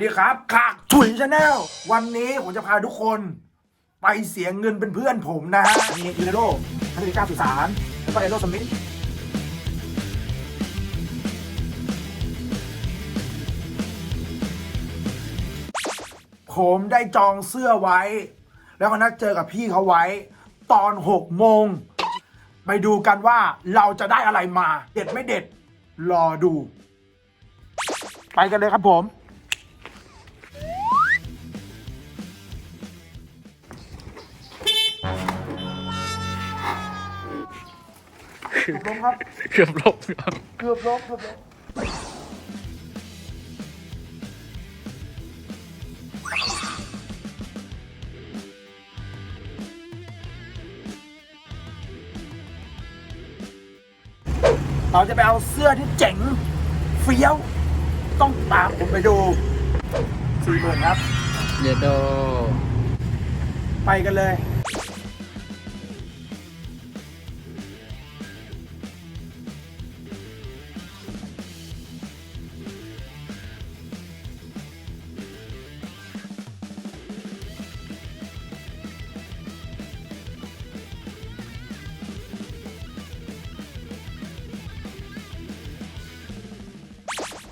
ดีครับ ขากถุยชาแนล วันนี้ผมจะพาทุกคนไปเสียเงินเป็นเพื่อนผมนะฮะ มียูเนโรพันธิก้าสุสานแล้วก็เอโรสมิธผมได้จองเสื้อไว้ แล้วก็นัดเจอกับพี่เขาไว้ ตอนหกโมง ไปดูกันว่าเราจะได้อะไรมา เด็ดไม่เด็ด รอดู ไปกันเลยครับผม เกือบล้มครับ เกือบลบครับเกือบล้มเกือบล้มเราจะไปเอาเสื้อที่เจ๋งเฟี้ยว ต้องตามผมไปดูสี่หมื่นครับ เยโด ไปกันเลย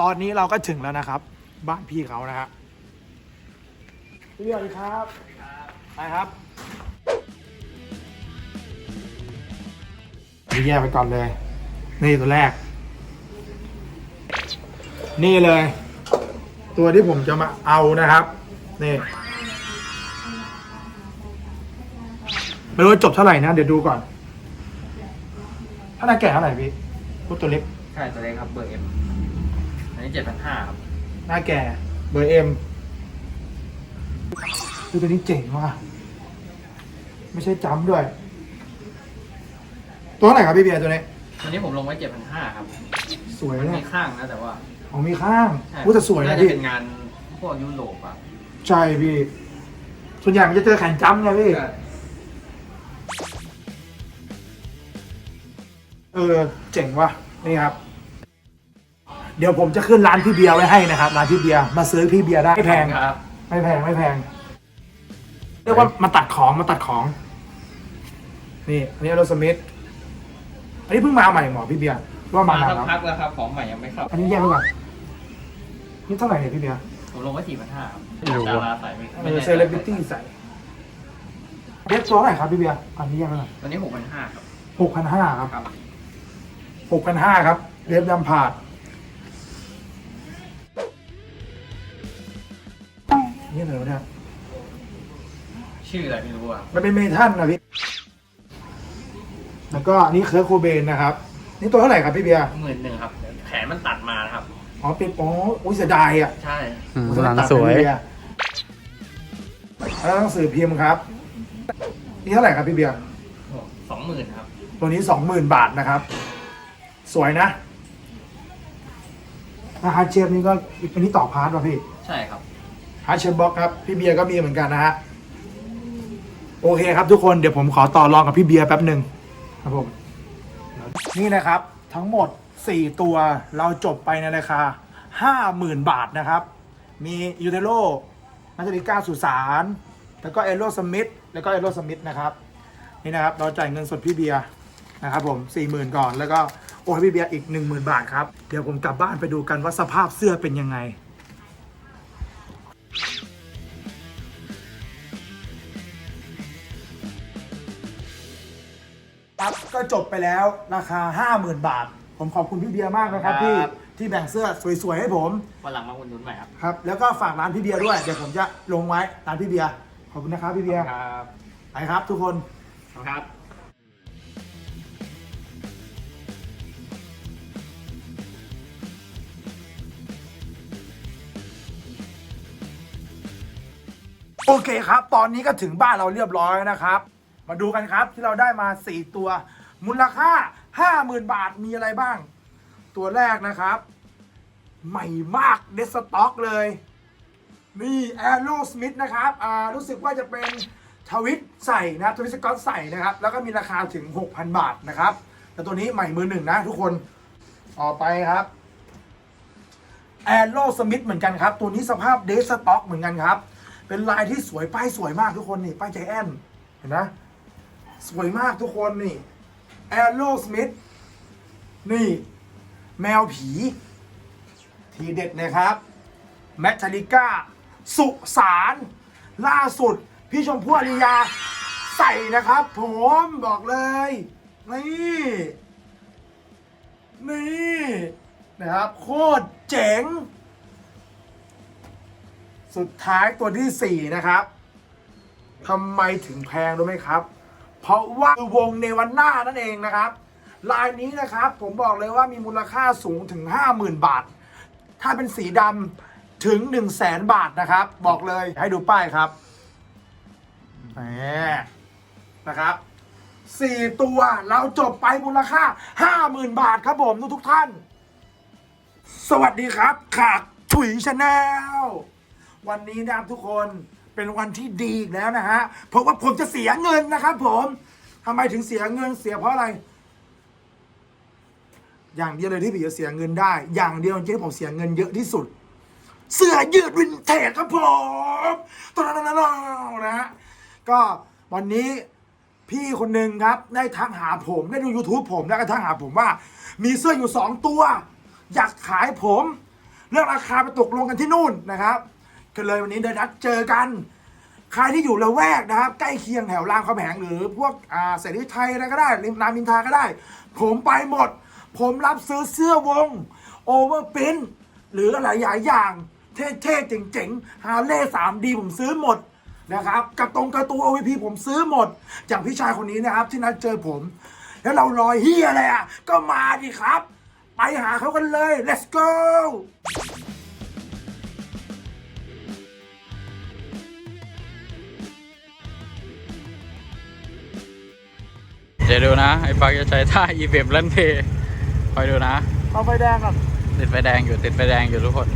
ตอนนี้เราก็ถึงแล้วนะครับ บ้านพี่เขานะฮะพี่สวัสดีครับไปครับนี่แยกไปก่อนเลย นี่ตัวแรก นี่เลย ตัวที่ผมจะมาเอานะครับ นี่ไม่รู้ว่าจบเท่าไหร่นะ เดี๋ยวดูก่อน ถ้าหน้าแก่เท่าไหร่พี่พูดตัวเล็กใช่ตัวเล็กครับเบอร์เอ็ม อันนี้เจ็ดพันห้าครับ หน้าแก่ เบอร์เอ็มดูตัวนี้เจ๋งว่ะ ไม่ใช่จ้ำด้วย ตัวเท่าไหร่ครับพี่เบียร์ตัวนี้ ตัวนี้ผมลงไว้เจ็ดพันห้าครับสวยมันเนี่มียข้างนะแต่ว่าอ๋อมีข้างใช่พูดแต่สวยนะน่าจะพี่ เป็นงานพวกยุโรปอะใช่พี่ ส่วนใหญ่มันจะเจอแขนจ้ำไงพี่ เออ เจ๋งว่ะ นี่ครับ เดี๋ยวผมจะขึ้นร้านพี่เบียร์ไว้ให้นะครับร้านพี่เบียร์มาซื้อพี่เบียร์ได้ไม่แพงครับ ไม่แพงไม่แพงเรียกว่ามาตัดของมาตัดของนี่อันนี้โรสมิธอันนี้เพิ่งมาใหม่หมอพี่เบียร์ว่ามามานาสันกแล้วพักแล้วครับ ของใหม่ยังไม่เข้าอันนี้แยกไปก่อนนี่เท่าไหร่เนี่ยพี่เบียร์ผมลงไว้สี่พันห้าครับไม่รู้ดาอะราใส่ไม่เอไม่อแน่เซเลบริตี้ใส่เด็กตัวเท่าไหร่ครับพี่เบียร์อันนี้แยกไปก่อนตัวนี้หกพันห้าครับ หกพันห้าครับครับ หกพันห้าครับเรียบดำผาด นี่อะไรวะเนี่ยชื่ออะไรไม่รู้อะมันเป็นเมทัลนะพี่ แล้วก็อันนี้เคิร์กโคเบนนะครับ นี่ตัวเท่าไหร่ครับพี่เบียร์หมื่นหนึ่งครับ แขนมันตัดมานะครับ อ๋อเป็นอ๋ออุ้ยเสียดายอะใช่ อืมผมหลังตัดสวยให้พี่เบีร์แล้วหนังสือพิมพ์ครับ นี่เท่าไหร่ครับพี่เบียร์ สองหมื่นครับ ตัวนี้สองหมื่นบาทนะครับ สวยนะนะฮาร์ดเชฟนี่ก็อีกอันนี้ต่อพาร์ทป่ะพี่ ใช่ครับ ฮาเชฟบ็อกครับ พี่เบียร์ก็มีเหมือนกันนะฮะ โอเคครับทุกคนเดี๋ยวผมขอต่อรองกับพี่เบียร์แป๊บหนึ่งครับผม นี่นะครับทั้งหมด 4 ตัวเราจบไปในราคา 50,000 บาทนะครับ มียูเทโรนัทริก้าสุสานแล้วก็เอโรสมิธแล้วก็เอโรสมิธนะครับนี่นะครับเราจ่ายเงินสดพี่เบียร์นะครับผม40,000ก่อนแล้วก็โอ้พี่เบียร์อีก 10,000 บาทครับ เดี๋ยวผมกลับบ้านไปดูกันว่าสภาพเสื้อเป็นยังไง จบไปแล้วราคา 50,000 บาท ผมขอบคุณพี่เบียร์มากนะครับครับที่ที่แบ่งเสื้อสวยๆให้ผมวันหลังมาอุดหนุนใหม่ครับครับ แล้วก็ฝากร้านพี่เบียร์ด้วยเดี๋ยวผมจะลงไว้ร้านพี่เบียร์ขอบคุณนะครับพี่เบียร์ครับไปครับทุกคนครับโอเคครับ ตอนนี้ก็ถึงบ้านเราเรียบร้อยแล้วนะครับ มาดูกันครับที่เราได้มา 4 ตัว มูลค่า 50,000 บาทมีอะไรบ้าง ตัวแรกนะครับ ใหม่มากเดสต็อกเลย นี่แอโรสมิธนะครับอ่ารู้สึกว่าจะเป็นทวิตใส่นะทวิตสกอตใส่นะครับ แล้วก็มีราคาถึง 6,000 บาทนะครับ แต่ตัวนี้ใหม่มือหนึ่งนะทุกคนต่อไปครับแอโรสมิธเหมือนกันครับ ตัวนี้สภาพเดสต็อกเหมือนกันครับ เป็นลายที่สวยป้ายสวยมากทุกคนนี่ป้ายใจแอนเห็นนะสวยมากทุกคนนี่ แอโรสมิธนี่ แมวผี ทีเด็ดนะครับ แมทาลิก้า สุสาน ล่าสุด พี่ชมพู่อริยา ใส่นะครับผมบอกเลย นี่ นี่นะครับ โคตรเจ๋ง สุดท้ายตัวที่ 4 นะครับทำไมถึงแพงรู้ไหมครับ เพราะว่าวงเนวันน่านั่นเองนะครับ ลายนี้นะครับผมบอกเลยว่ามีมูลค่าสูงถึง 50,000 บาท ถ้าเป็นสีดำถึง 1 0 0 0 0แสนบาทนะครับ บอกเลยให้ดูป้ายครับแหมนะครับสี่ตัวเราจบไปมูลค่า50,000บาทครับผมทุกทุกท่าน สวัสดีครับขากถุยชาแนลวันนี้นะครับทุกคน เป็นวันที่ดีอีกแล้วนะฮะ เพราะว่าผมจะเสียเงินนะครับผมทำไมถึงเสียเงินเสียเพราะอะไร อย่างเดียวเลยที่ผมจะเสียเงินได้ อย่างเดียวที่ผมเสียเงินเยอะที่สุด เสื้อยืดวินเทจครับผมตอนนั้นนะฮะก็วันนี้พี่คนหนึ่งครับ ได้ทักหาผมได้ดู YouTube ผมแล้วก็ทักหาผมว่า มีเสื้ออยู่ 2 ตัว อยากขายผม เรื่องราคาไปตกลงกันที่นู่นนะครับ ก็เลยวันนี้ได้นัดเจอกัน ใครที่อยู่ละแวกนะครับ ใกล้เคียงแถวรามคำแหงหรือพวกอ่าเสรีไทยอะไรก็ได้ริมรามินทาก็ได้ ผมไปหมด ผมรับซื้อเสื้อวงโอเวอร์ปินหรืออะไรหลายอย่างเท่ๆเจ๋งๆฮาเล่สามดีผมซื้อหมดนะครับกับตรงกระตู OVP ผมซื้อหมดอย่างพี่ชายคนนี้นะครับ ที่นัดเจอผม แล้วเรารอยเฮียอะไรอะ ก็มาดิครับ ไปหาเขากันเลย let's go ดี๋ยวดูนะ ไอ้ปักจะใช้ท่าอีเบมเล่นเพย์คอยดูนะ เอาไฟแดงก่อนติดไฟแดงอยู่ติดไฟแดงอยู่ทุกคน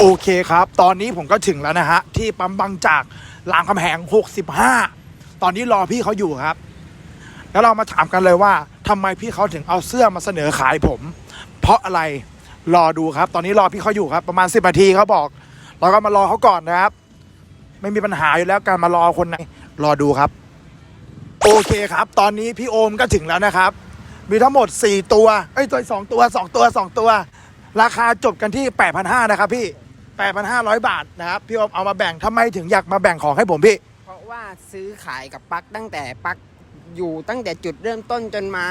โอเคครับ ตอนนี้ผมก็ถึงแล้วนะฮะ ที่ปั๊มบางจากรามคำแหง 65 ตอนนี้รอพี่เขาอยู่ครับ แล้วเรามาถามกันเลยว่าทำไมพี่เขาถึงเอาเสื้อมาเสนอขายผม เพราะอะไรรอดูครับ ตอนนี้รอพี่เขาอยู่ครับ ประมาณ 10นาทีเขาบอก เราก็มารอเขาก่อนนะครับ ไม่มีปัญหาอยู่แล้วการมารอคนไหนรอดูครับ โอเคครับ ตอนนี้พี่โอมก็ถึงแล้วนะครับ มีทั้งหมด 4 ตัว เอ้ยตัวสองตัว 2 ตัว 2 ตัว ราคาจบกันที่ 8,500นะครับพี่ 8,500 บาทนะครับ พี่โอมเอามาแบ่งทำไมถึงอยากมาแบ่งของให้ผมพี่ เพราะว่าซื้อขายกับปักตั้งแต่ปักอยู่ตั้งแต่จุดเริ่มต้นจนมา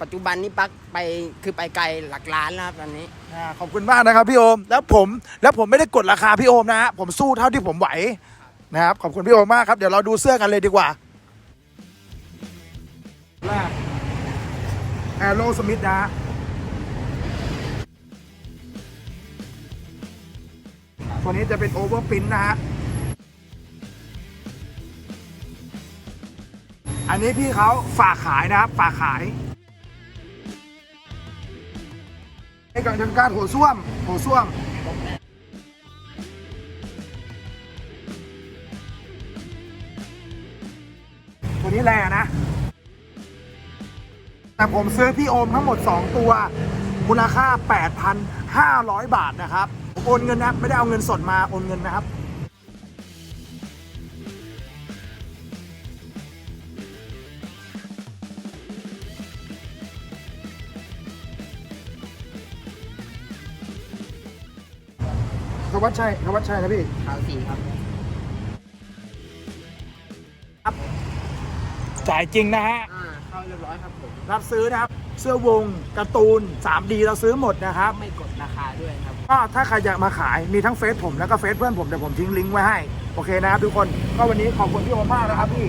ปัจจุบันนี้ปักไปคือไปไกลหลักล้านแล้วครับตอนนี้ อ่าขอบคุณมากนะครับพี่โอม แล้วผมแล้วผมไม่ได้กดราคาพี่โอมนะฮะผมสู้เท่าที่ผมไหวนะครับขอบคุณพี่โอมมากครับเดี๋ยวเราดูเสื้อกันเลยดีกว่าแรกแอโรสมิธนะฮะ ตัวนี้จะเป็นโอเวอร์พินนะฮะ อันนี้พี่เขาฝากขายนะครับ ฝากขายไอ้กังทางการหัวส้วม หัวส้วมตัวนี้แรงนะ แต่ผมซื้อพี่โอมทั้งหมด 2 ตัว มูลค่า 8,500 บาทนะครับ โอนเงินนะไม่ได้เอาเงินสดมาโอนเงินนะครับทวัชชัยทวัชชัยนะพี่ขาวสีครับจ่ายจริงนะฮะ อ่าเข้าเรียบร้อยครับผม รับซื้อนะครับ เสื้อวงการ์ตูน 3D เราซื้อหมดนะครับ ไม่กดราคาด้วยครับ ก็ถ้าใครอยากมาขายมีทั้งเฟซผมแล้วก็เฟซเพื่อนผมเดี๋ยวผมทิ้งลิงก์ไว้ให้ โอเคนะครับทุกคนก็วันนี้ขอบคุณพี่โอมมากนะครับพี่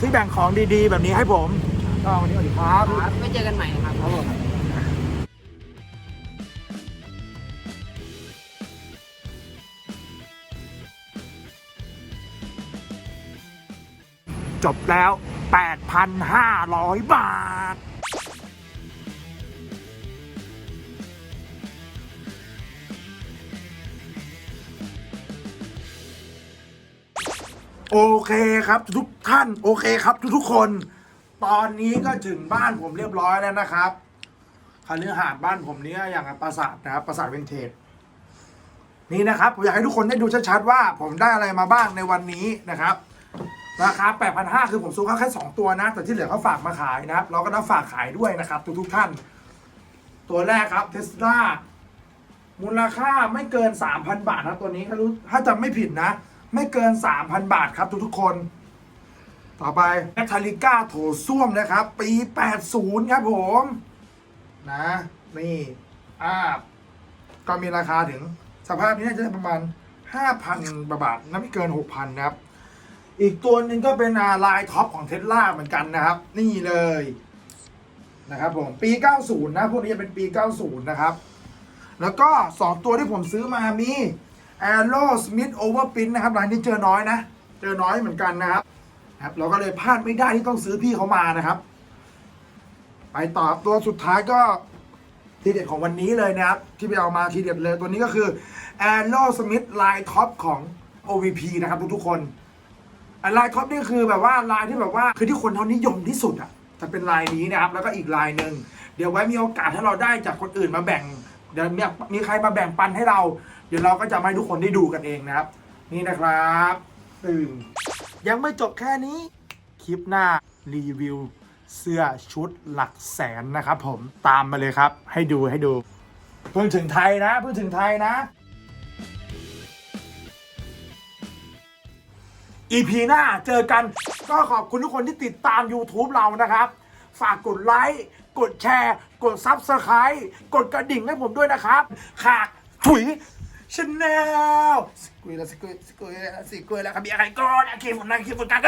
ที่แบ่งของดีๆ แบบนี้ให้ผมก็วันนี้สวัสดีครับครับไม่เจอกันใหม่นะครับครับผมจบแล้ว 8,500 บาท โอเคครับทุกท่านโอเคครับ ทุกๆคน ตอนนี้ก็ถึงบ้านผมเรียบร้อยแล้วนะครับคาลือหาดบ้านผมเนี้ยอย่างปราสาทนะครับปราสาทเวนเทจนี่นะครับผมอยากให้ทุกคนได้ดูชัดๆว่า ผมได้อะไรมาบ้างในวันนี้นะครับราคา8,500 คือผมซื้อเขาแค่ 2 ตัวนะ แต่ที่เหลือเขาฝากมาขายนะครับ เราก็นับฝากขายด้วยนะครับ ทุกๆท่าน ตัวแรกครับเทสลามูลค่าไม่เกิน 3,000 บาทนะตัวนี้ถ้ารู้ถ้าจำไม่ผิดนะ ไม่เกิน 3,000 บาทครับทุกๆคน ต่อไปแมทาลิก้าโถส้วมนะครับ ปี 80 ครับผม นะ นี่อ่าก็มีราคาถึงสภาพนี้น่าจะประมาณ 5,000บาทนะไม่เกิน 6,000 นะครับ อีกตัวหนึ่งก็เป็นอาลายท็อปของเทสลาเหมือนกันนะครับ นี่เลยนะครับผมปี 90 นะ พวกนี้จะเป็นปี 90 นะครับ แล้วก็ 2 ตัวที่ผมซื้อมามี Aero Smith Overprint นะครับรายนี้เจอน้อยนะ เจอน้อยเหมือนกันนะครับครับเราก็เลยพลาดไม่ได้ที่ต้องซื้อพี่เขามานะครับ ไปต่อตัวสุดท้ายก็ทีเด็ดของวันนี้เลยนะครับ ที่ไปเอามาทีเด็ดเลยตัวนี้ก็คือ Aero Smith ลายท็อปของ OVP นะครับทุกๆคนลายท็อปนี่คือแบบว่าลายที่แบบว่าคือที่คนเขานิยมที่สุดอะจะเป็นลายนี้นะครับ แล้วก็อีกลายหนึ่งเดี๋ยวไว้มีโอกาสถ้าเราได้จากคนอื่นมาแบ่งเดี๋ยวมีมีใครมาแบ่งปันให้เรา ดี๋ยวเราก็จะให้ทุกคนได้ดูกันเองนะครับ นี่นะครับตึงยังไม่จบแค่นี้ คลิปหน้ารีวิวเสื้อชุดหลักแสนนะครับผมตามมาเลยครับ ให้ดูให้ดู เพิ่งถึงไทยนะ เพิ่งถึงไทยนะ EP หน้าเจอกันก็ขอบคุณทุกคนที่ติดตาม YouTube เรานะครับ ฝากกดไลค์ กดแชร์ กด Subscribe กดกระดิ่งให้ผมด้วยนะครับขากถุย ชาแนลสกุยแล้วสกุยสกุยล้วสกุยแล้วครับมีอะไรก่อนโอเคผมนั่งคิดฝึกกัน